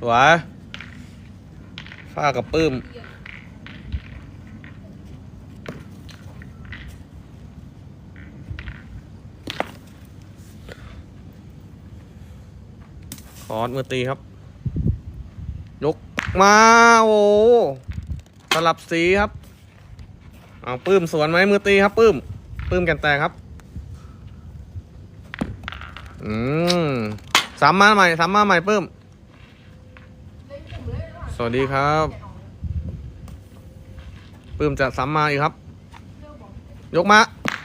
สวยฝ้ากับปื้ม คอร์สมือตีครับ ยกมา โอ้สลับสีครับเอาปื้มสวนไหมมือตีครับ ปื้ม ปื้มแกันแตกครับ อืมสามมาใหม่สามมาใหม่ปื้ม สวัสดีครับปื้มจะสามมาอีกครับ ยกมา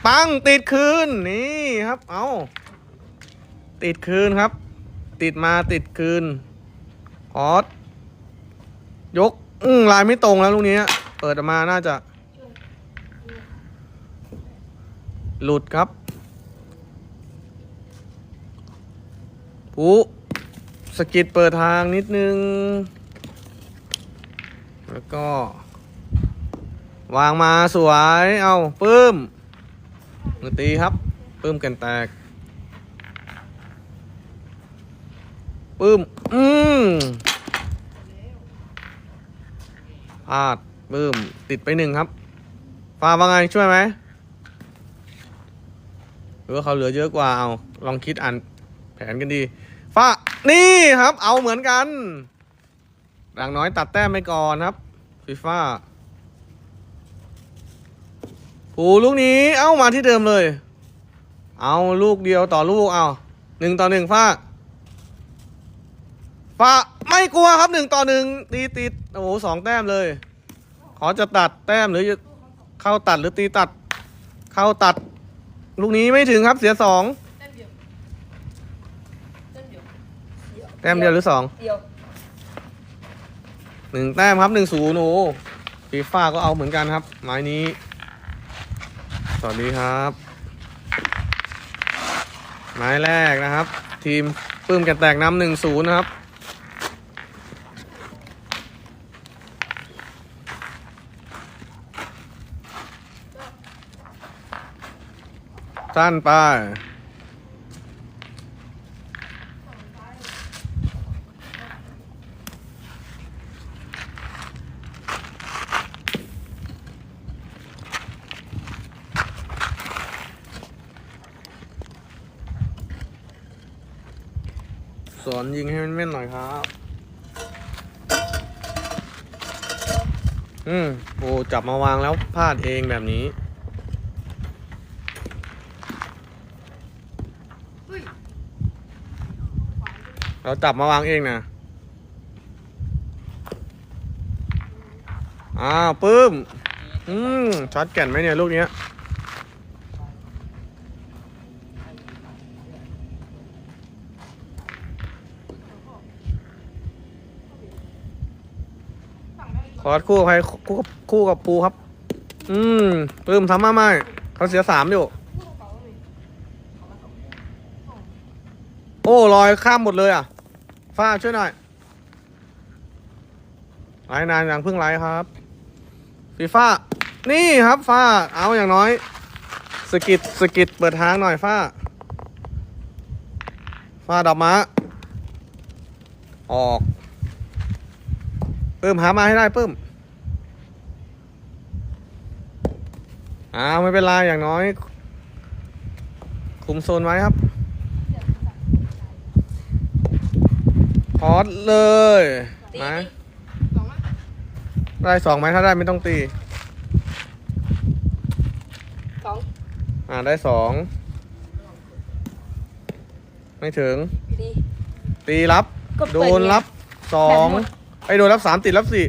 ปังติดคืน นี่ครับ เอาติดคืนครับ ติดมาติดคืนออสยก อืลายไม่ตรงแล้วลูกนี้ เปิดมาน่าจะ หลุดครับผู้สกิดเปิดทางนิดนึง แล้วก็ วางมาสวย เอาปื้มมือตีครับปื้มกันแตกปื้ม อืมพลาดปื้ม ติดไปหนึ่งครับฟ้าว่าไงช่วยไหมหรือว่าเขาเหลือเยอะกว่าเอาลองคิดอ่านแผนกันดีฟ้านี่ครับ เอาเหมือนกัน ด่างน้อยตัดแต้มไปก่อนครับฟีฟ่าผูลูกนี้เอ้ามาที่เดิมเลย เอาลูกเดียวต่อลูกเอาหนึ่งต่อหนึ่งฟ้าฟ้าไม่กลัวครับหนึ่งต่อหนึ่งตีติดโอ้โหสองแต้มเลย ขอจะตัดแต้มหรือจะเข้าตัดหรือตีตัด เข้าตัด ลูกนี้ไม่ถึงครับเสียสองแต้มเดียวแต้มเดียวแต้มเดียวหรือสองเดียว หนึ่งแต้มครับหนึ่งศูนย์โอ้ฟีฟ่าก็เอาเหมือนกันครับ ไม้นี้ สวัสดีครับ ไม้แรกนะครับ ทีมปื้มกันแตกน้ำหนึ่งศูนย์นะครับสั้นไป สอนยิงให้มันแม่นหน่อยครับ อืมโอ้จับมาวางแล้วพลาดเองแบบนี้เราจับมาวางเองนะอ้าวปื้ม อืมช็อตแก่นไหมเนี่ย ลูกเนี้ย คอร์สคู่กับใครคู่กับคู่กับปูครับ อืมปื้มทำมาไม่เขาเสียสามอยู่ โอ้ลอยข้ามหมดเลยอะฟ้าช่วยหน่อยไลน์นานอย่างเพิ่งไลน์ครับฟีฟ้า นี่ครับฟ้า เอาอย่างน้อย สกิดสกิดเปิดทางหน่อยฟ้า ฟ้าดอกม้าออก ปื้มหามาให้ได้ปื้มอ้าวไม่เป็นไรอย่างน้อย คุมโซนไว้ครับพอดเลยไหมสองมั้ยได้สองไหมถ้าได้ไม่ต้องตีสองอ่าได้สองไม่ถึงดีตีรับก็เปิโดดนไงรับสองแบตหมดไอ โดนรับสามติดรับสี่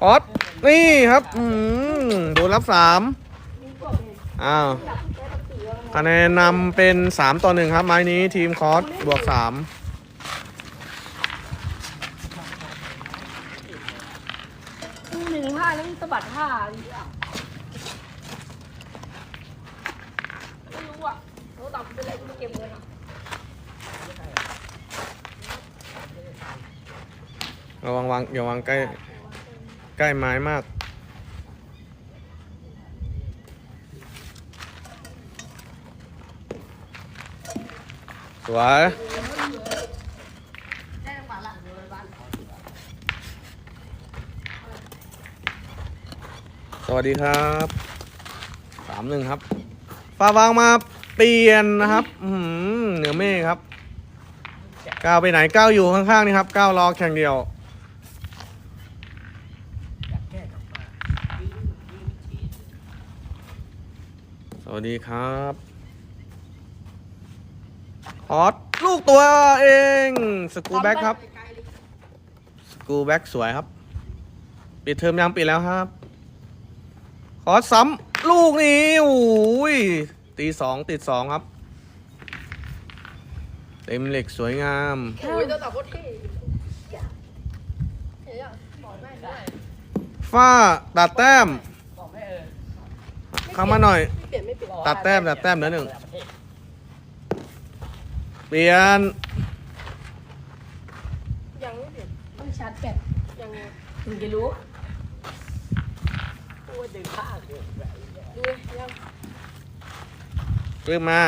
พอสนี่ครับอืมโดนรับสามอ้าวคะแนนนำเป็นสามต่อหนึ่งครับ ไม้นี้ทีมคอร์สบวกสามหนึ่งห้าแล้วมันสะบัดห้า ระวังวางอย่าวางใกล้ใกล้ไม้มาก สวยสวัสดีครับสามหนึ่งครับฟาวางมาเปลี่ยนนะครับเหนือเมฆครับก้าวไปไหนก้าวอยู่ข้างๆนี่ครับก้าวรอแข่งเดียว วัสดีครับฮอตลูกตัวเอง สกูแบ็กครับ สกูแบ็กสวยครับ ปิดเทอมยังปิดแล้วครับ ขอซ้ำลูกนี้โอ้ยตีสองติดสองครับ เต็มเหล็กสวยงามโอ้ยตัวต่อโคตรเท่ฝ้าตัดแต้มเข้ามาหน่อย ปลี่ยนไม่เปลี่ยนตัดแต้มตัดแต้มเหลือหนึ่งเปลี่ยนยังไม่เปลี่ยนต้องชาร์จแบตยังไงถึงจะรู้โอ้ยดึงข้างเลยดูเลยยังปลื้มมา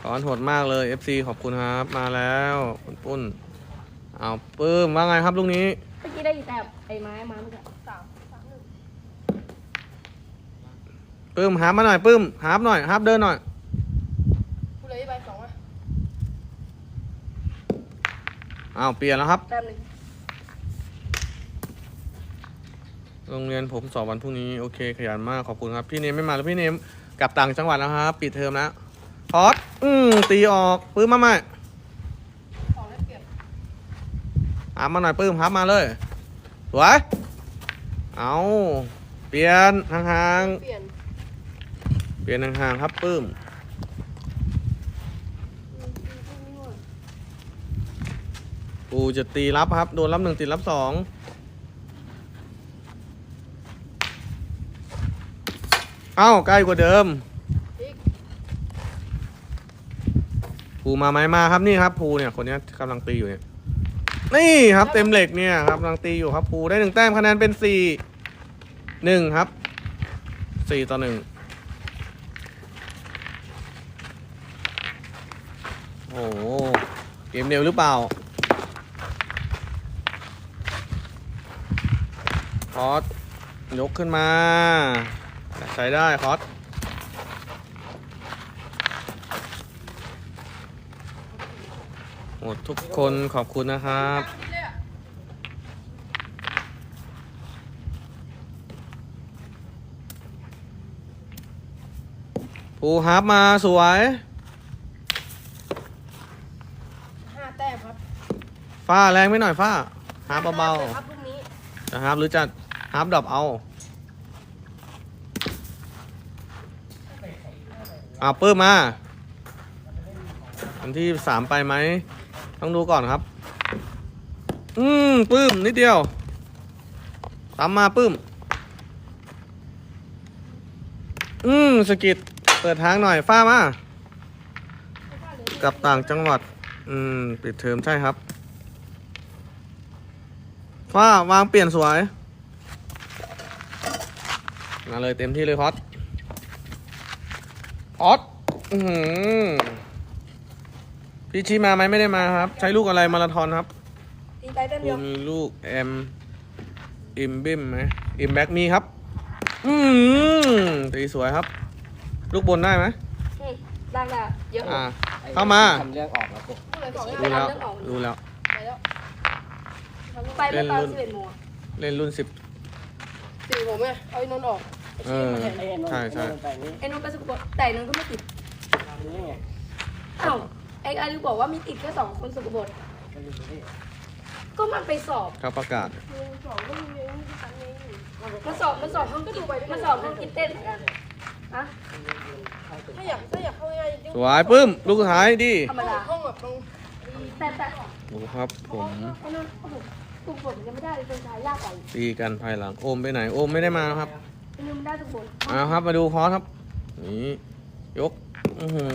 ขอนโหดมากเลย FC ขอบคุณครับ มาแล้วคุณปุ้นเอาปลื้มว่าไงครับลูกนี้เมื่อกี้ได้กี่แต้มไอ้ไม้มาเมื่อกี้ สามสามหนึ่ง ปลื้มหามาหน่อยปลื้มหาบหน่อยหาบเดินหน่อยกูเลยไปสองอะเอาเปลี่ยนแล้วครับแต้มหนึ่งโรงเรียนผมสอบวันพรุ่งนี้โอเคขยันมากขอบคุณครับ พี่เนมไม่มาแล้วพี่เนมกลับต่างจังหวัดแล้วครับปิดเทอมแล้วพอดอืมตีออกปื้มมาใหม่สองได้เปลี่ยนหามาหน่อยปื้มหามาเลยสวยเอาเปลี่ยนห่างเปลี่ยนๆ เปลี่ยนห่างๆครับปื้มปูจะตีรับครับ โดนรับหนึ่งติดรับสองเอ้าใกล้กว่าเดิมอีกภูมาไหมมาครับนี่ครับภูเนี่ยคนนี้กำลังตีอยู่เนี่ยนี่ครับเต็มเหล็กเนี่ยครับกำลังตีอยู่ครับภูได้หนึ่งแต้มคะแนนเป็นสี่หนึ่งครับสี่ต่อหนึ่ง โอ้โหเกมเร็วหรือเปล่าคอสยกขึ้นมา ใช้ได้คอสหมดทุกคนขอบคุณนะครับแต้มนี้เลยอะภูฮาร์ปมาสวย ห้าแต้มครับ ฝ้าแรงไม่หน่อยฝ้าฮาร์ปเบาห้แต้มลยครับลูกนี้ๆจะฮาร์ปหรือจะฮาร์ปดรอปเอาอ่าปื้มมาอันที่สามไปไหม ต้องดูก่อนครับ อืมปื้มนิดเดียว ตามมาปื้ม อืมสกิดเปิดทางหน่อยฝ้ามา กลับต่างจังหวัด อืม ปิดเทอมใช่ครับ ฟ้าวางเปลี่ยนสวยมาเลยเต็มที่เลยพอดพอดอือหือพี่ชีมาไหมไม่ได้มาครับ ใช้ลูกอะไรมาราธอนครับตีไปแต้มกูเดียวมีลูกแอมอิมบิมไหมอิมแบ็กมีครับ อืมตีสวยครับ ลูกบนได้ไหมอืมได้ละเยอะอ่าเข้ามาทำเรื่องออกแล้วกูพูดเลยสองดูไปแล้วทำเรื่องออกดูแล้ว ไปแล้วไปเมื่อตอนเล่นรุ่นสิบเอ็ดโมงอะเล่นรุ่นสิบสี่ผมไงเอาไอ้นนท์ออกไอ้เอชี้อมาแทนไอ้เอ็นใช่ใช่ไปนี่ไอ้นนท์ไปสกุลแต่ไอ้นนท์ก็ไม่ติดทำนี่ไงอ้าวไอ้อาริวบอกว่ามีติดแค่สองคนสกุลบทไปดูนี่ก็มันไปสอบเขาประกาศสองก็มีเองที่ชั้นนี้มันสอบมันสอบห้องกินมันสอบห้องกินเต้นเหมือนกันอะถ้าอยากถ้าอยากเข้าง่ายจริงสวยปึ้มลูกสุดท้ายดีธรรมดาห้องแบบตรง แต่แต่ดูครับผมไอ้นั่นโอ้โหตุ่มฝนยังไม่ได้เลยเป็นชายยากกว่าอีกตีกันภายหลังโอมไปไหนโอมไม่ได้มาครับไอ้นั่นมันได้ตุ่มฝนเอาครับมาดูคอร์สครับนี่ยกอือหือ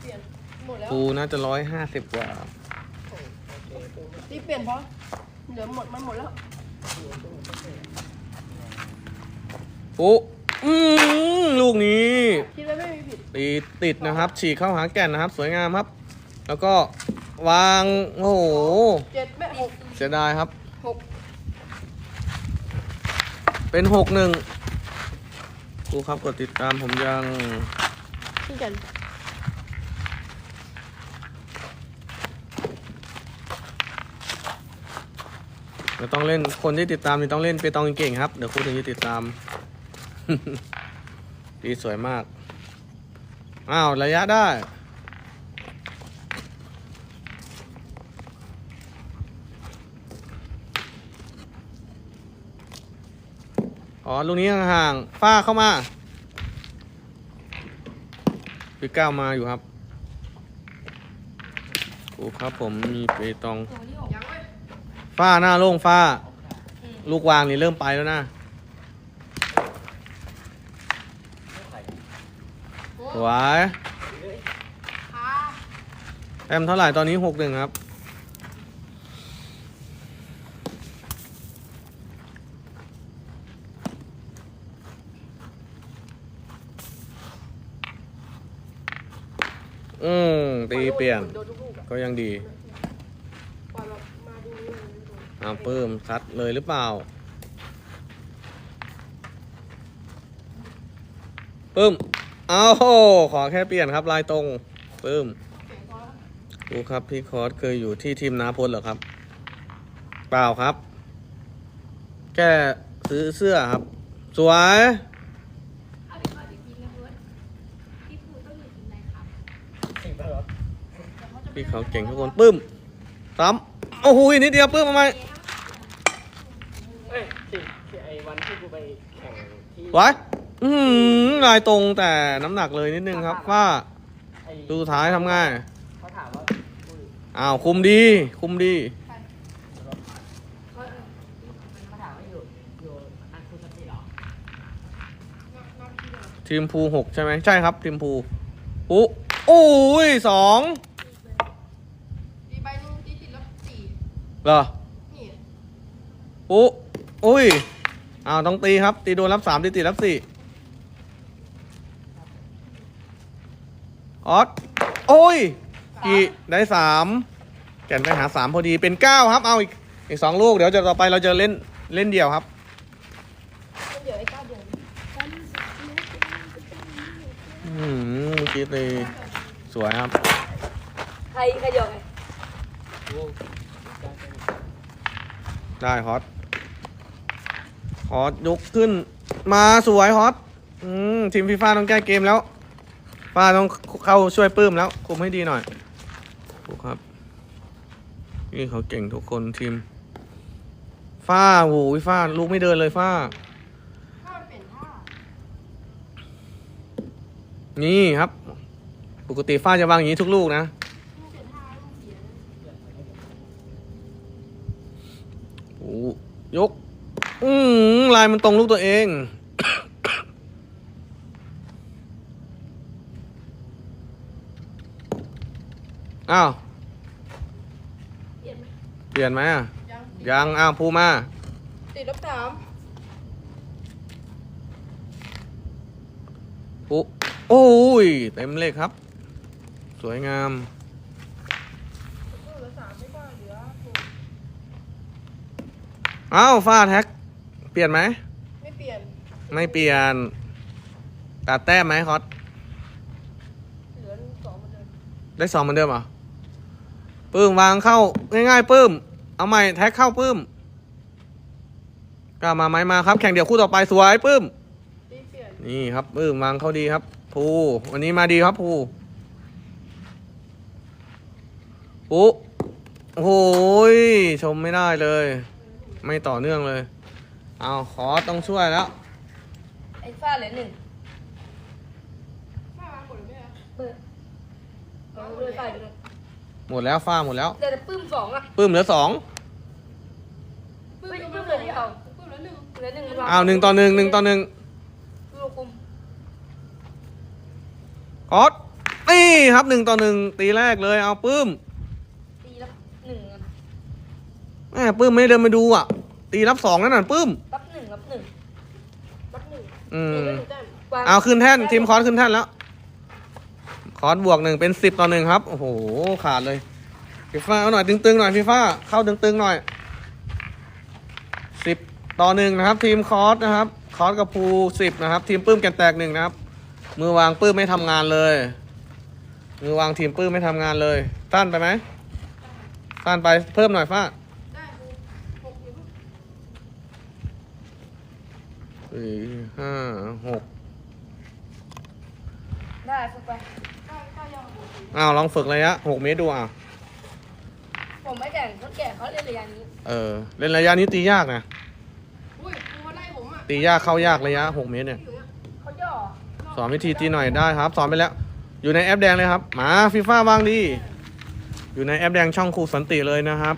เปลี่ยนหมดแล้วปูน่าจะร้อยห้าสิบกว่าที่เปลี่ยนเพราะเหลือหมดมันหมดแล้วปู อืมลูกนี้คิดว่าไม่มีผิดตีติดนะครับ ฉีกเข้าหาแก่นนะครับ สวยงามครับ แล้วก็วางโอ้โหเจ็ดแม่หกเสียดายครับ หกเป็นหกหนึ่งครูครับกดติดตามผมยังที่กันเดี๋ยวต้องเล่นคนที่ติดตามนี่ต้องเล่นเปตองเก่งๆครับ เดี๋ยวครูถึงจะติดตาม ดีสวยมาก อ้าว ระยะได้ อ๋อ ลูกนี้ห่างๆฝ้าเข้ามาพี่ก้าวมาอยู่ครับครูครับผมมีเปตอง ฝ้าหน้าโล่งฝ้า ลูกวางนี่เริ่มไปแล้วนะ วยแต้มเท่าไหร่ตอนนี้หกหนึ่งครับ อืม ตีเปลี่ยน ก็ยังดีปล่อยแบบมาดูนี่เอาปื้มซัดเลยหรือเปล่าปื้ม เอาโหขอแค่เปลี่ยนครับลายตรงปื้มดูครับพี่คอร์สเคยอยู่ที่ทีมนาพลเหรอครับ เปล่าครับ แค่ซื้อเสื้อครับ สวยเอาไปขอดีๆนะเพื่อนพี่ภูต้องอยู่ทีมไหนครับพี่เขาเก่งทุกคนปื้มซ้ำโอ้โหนิดเดียวปื้มทำไมเอ้ยสิสิไอ้วันที่กูไปแข่งที่ไว้ อือหือลายตรงแต่น้ำหนักเลยนิดนึงครับว่าไอ้ดูสุดท้ายทำง่ายเขาถามว่ากูอ้าวคุมดี คุมดีเขาถามว่าอยู่อยู่อันคุณสติเหรอทีมพูหกใช่ไหมใช่ครับทีมพูปุ๊โอ้ยสองตีใบนึงตีติดแล้วสี่เหรอนี่ปุ๊อุ้ยอ้าวต้องตีครับ ตีโดนรับสามตีติดรับสี่ ออสโอ้ยกี่ได้สามแก่นไปหาสามพอดีเป็นเก้าครับ เอาอีกอีกสองลูกเดี๋ยวจะต่อไปเราจะเล่นเล่นเดี่ยวครับ เดี๋ยวไอ้ก้าวเดือนอืมเมื่อกี้ตีสวยครับ ใครใครยกไงกูจะเป็นได้ฮอตฮอตยกขึ้นมาสวยฮอตอืมทีมฟีฟ่าต้องแก้เกมแล้ว ฟ้าต้องเข้าช่วยปื้มแล้ว คุมให้ดีหน่อยถูกครับ นี่เขาเก่งทุกคนทีมฟ้าโอ้ยฟ้าลูกไม่เดินเลยฟ้าถ้ามันเปลี่ยนท่านี่ครับ ปกติฟ้าจะวางอย่างนี้ทุกลูกนะมันเปลี่ยนท่าแล้วมันเสียนะโอ้ยก อืมลายมันตรงลูกตัวเอง อ้าว เปลี่ยนไหมเปลี่ยนไหมอะ ยังยัง อ้าวภูมา ติดลบสามภูโอ้ย เต็มเลขครับ สวยงามเหลือสามไม่ก็เหลือหกอ้าวฟาดแท็ก เปลี่ยนไหม ไม่เปลี่ยน ไม่เปลี่ยน ตัดแต้มไหมคอสเหลือสองเหมือนเดิม ได้สองเหมือนเดิมเหรอ ปื้มวางเข้าง่ายๆปื้ม เอาใหม่แท็กเข้าปื้มกล้ามาไหมมาครับ แข่งเดี่ยวคู่ต่อไปสวยปื้มตีเปลี่ยนนี่ครับปื้มวางเข้าดีครับภูวันนี้มาดีครับภูภูโอ้โหยชมไม่ได้เลย ไม่ต่อเนื่องเลย เอาขอต้องช่วยแล้วไอ้ฟ้าเหลือหนึ่งฟ้าวางหมดเลยไหมอะเปิดเอาเลยฟ้าเหลือ หมดแล้วฟ้าหมดแล้วเหลือแต่ปื้มสองอะปื้มเหลือสองปื้มปื้มเหลือที่เอาปื้มเหลือหนึ่งเหลือหนึ่งวอ้าวหนึ่งต่อหนึ่งหนึ่งต่อหนึ่งลูกคุมออสนี่ครับหนึ่งต่อหนึ่งตีแรกเลยเอาปื้มตีละหนึ่งอะแหมปื้มไม่ได้เดินมาดูอะ ตีรับสองนั่นน่ะปื้ม รับหนึ่งรับหนึ่งรับหนึ่งอืมตีละหนึ่งแต้มวง เอาขึ้นแท่นทีมคอร์สขึ้นแท่นแล้ว คอร์สบวกหนึ่งเป็นสิบต่อหนึ่งครับ โอ้โห ขาดเลยฟีฟ่าเอาหน่อยตึงๆหน่อยฟีฟ่าเข้าตึงๆหน่อยสิบต่อหนึ่งนะครับ ทีมคอร์สนะครับ คอร์สกับภูสิบนะครับ ทีมปื้มแกนแตกหนึ่งนะครับ มือวางปื้มไม่ทำงานเลย มือวางทีมปื้มไม่ทำงานเลยต้านไปไหมต้านไปเพิ่มหน่อยฟ้าได้หกสี่ห้าหกได้ฝึกไป อ้าวลองฝึกระยะหกเมตรดูอะผมไม่แก่งคนแก่เขาเล่นระยะนี้เออเล่นระยะนี้ตียากนะอุ้ยครูมาไล่ผมอะตียากเข้ายากระยะหกเมตรเนี่ยอยู่เนี่ยเขาย่อสอนวิธีตีหน่อยได้ครับสอนไปแล้ว อยู่ในแอปแดงเลยครับมาฟีฟ่าบ้างดี อยู่ในแอปแดงช่องครูสันติเลยนะครับ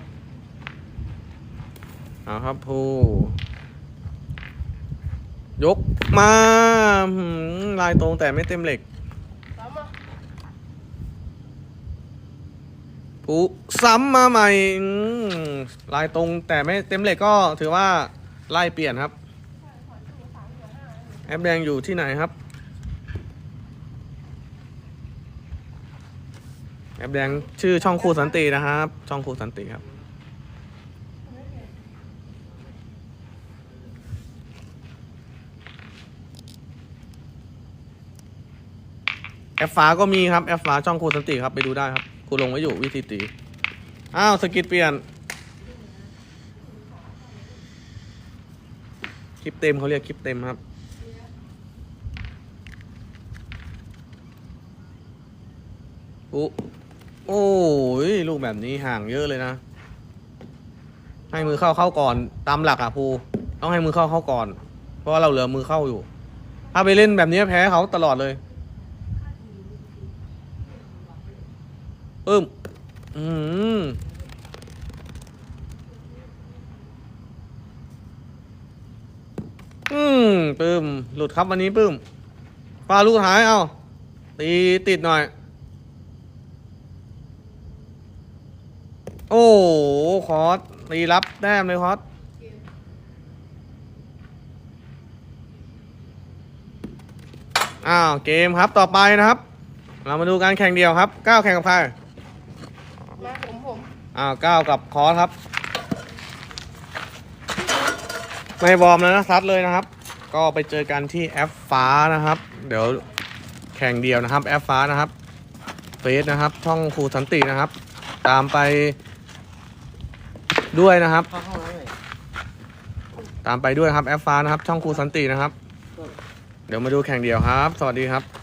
เอาครับครูยกมาหืมลายตรงแต่ไม่เต็มเหล็ก สามอะ ผูซ้ำมาใหม่ลายตรงแต่ไม่เต็มเหล็กก็ถือว่าไล่เปลี่ยนครับ แอปแดงอยู่ที่ไหนครับ แอปแดงชื่อช่องครูสันตินะครับ ช่องครูสันติครับแอปฟ้าก็มีครับแอปฟ้าช่องครูสันติครับไปดูได้ครับูลงไว้อยู่วิธีตี อ้าวสกิดเปลี่ยน คลิปเต็มเขาเรียกคลิปเต็มครับอุ๊โอ้ยลูกแบบนี้ห่างเยอะเลยนะ ให้มือเข้าเข้าก่อน ตามหลักอะภูต้องให้มือเข้าเข้าก่อน เพราะเราเหลือมือเข้าอยู่ ถ้าไปเล่นแบบนี้แพ้เขาตลอดเลย ปึ้มอืมอืมปึ้ม หลุดครับวันนี้ปึ้มฟาลูกสุดท้ายเอาตีติดหน่อย โอ้โหคอสตีรับแต้มเลยคอสอ้าว เกมครับต่อไปนะครับ เรามาดูการแข่งเดียวครับก้าวแข่งกับใคร อ้าวก้าวกับคอสครับ ไม่บอมแล้วนะซัดเลยนะครับ ก็ไปเจอกันที่แอปฟ้านะครับ เดี๋ยวแข่งเดียวนะครับแอปฟ้านะครับเฟซนะครับช่องครูสันตินะครับ ตามไปด้วยนะครับ ตามไปด้วยครับแอปฟ้านะครับ ช่องครูสันตินะครับ เดี๋ยวมาดูแข่งเดียวครับ สวัสดีครับ